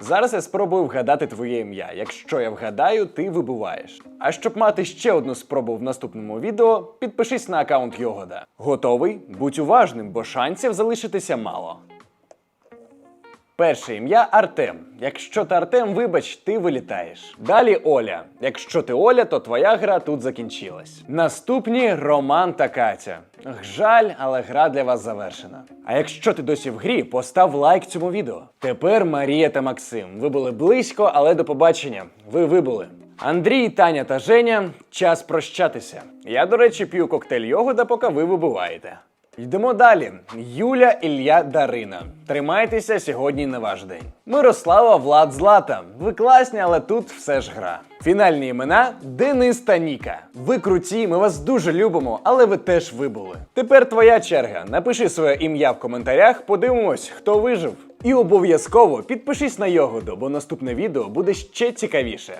Зараз я спробую вгадати твоє ім'я. Якщо я вгадаю, ти вибуваєш. А щоб мати ще одну спробу в наступному відео, підпишись на аккаунт Йогода. Готовий? Будь уважним, бо шансів залишитися мало. Перше ім'я Артем. Якщо ти Артем, вибач, ти вилітаєш. Далі Оля. Якщо ти Оля, то твоя гра тут закінчилась. Наступні Роман та Катя. Жаль, але гра для вас завершена. А якщо ти досі в грі, постав лайк цьому відео. Тепер Марія та Максим. Ви були близько, але до побачення. Ви вибули. Андрій, Таня та Женя, час прощатися. Я, до речі, п'ю коктейль йогода, поки ви вибуваєте. Йдемо далі. Юля, Ілля, Дарина. Тримайтеся сьогодні не ваш день. Мирослава, Влад, Злата. Ви класні, але тут все ж гра. Фінальні імена Денис та Ніка. Ви круті, ми вас дуже любимо, але ви теж вибули. Тепер твоя черга. Напиши своє ім'я в коментарях, подивимось, хто вижив. І обов'язково підпишись на Йогоду, бо наступне відео буде ще цікавіше.